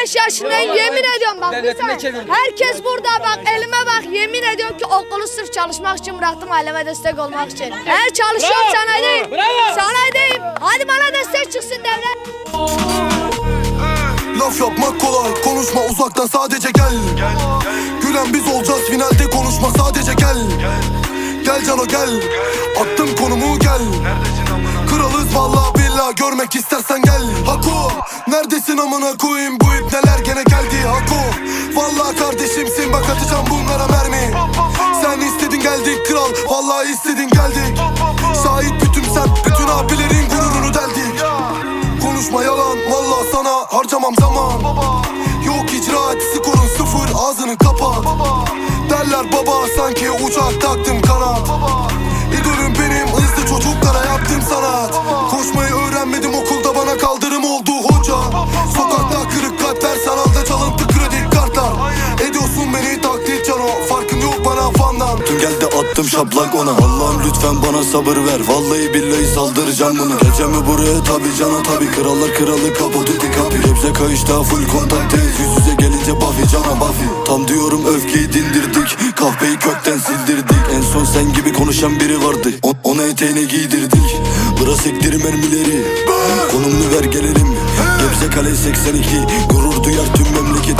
15 yaşındayım yemin ediyorum bak. bir saniye. Herkes burada bak elime bak yemin ediyorum ki okulu sırf çalışmak için bıraktım aileme destek olmak için. Eğer çalışıyorum Bravo, sanayideyim. bravo. Sanayideyim. Hadi bana destek çıksın devlet. Laf yapmak kolay konuşma uzaktan sadece gel Gülen biz olacağız finalde konuşma sadece gel Gel Cano gel Attım konumu gel Kralız valla billah görmek istersen gel neredesin amına koyayım? Bu ip neler? Gene geldi Hako Valla kardeşimsin bak atacağım bunlara mermi. Sen istedin geldik kral Vallahi istedin geldik. Şahit bütün sen bütün abilerin gururunu deldik. Konuşma yalan valla sana harcamam zaman. Yok icraat skorun sıfır ağzını kapat. Derler baba sanki uçak taktım kanat kaldırım oldu hoca. Sokakta kırık kalpler sanalda çalıntı kredi kartlar. Ediyorsun beni taklit cano farkın yok bana fandan. Tüm geldi attım şaplak ona. Allah'ım lütfen bana sabır ver. Vallahi billahi saldıracağım bunu. Geleceğim buraya tabi cana tabi Krallar kralı kapadı kapı Gebze kayışta full kontaktayız Yüz yüze gelince Buffy cana Buffy. Tam diyorum öfkeyi dindirdik. Kahveyi kökten sildirdik. En son sen gibi konuşan biri vardı. Ona eteğini giydirdik. Bıra sektir mermileri Konumunu ver gelelim. Gebze kale 82 Gurur duyar tüm memleketi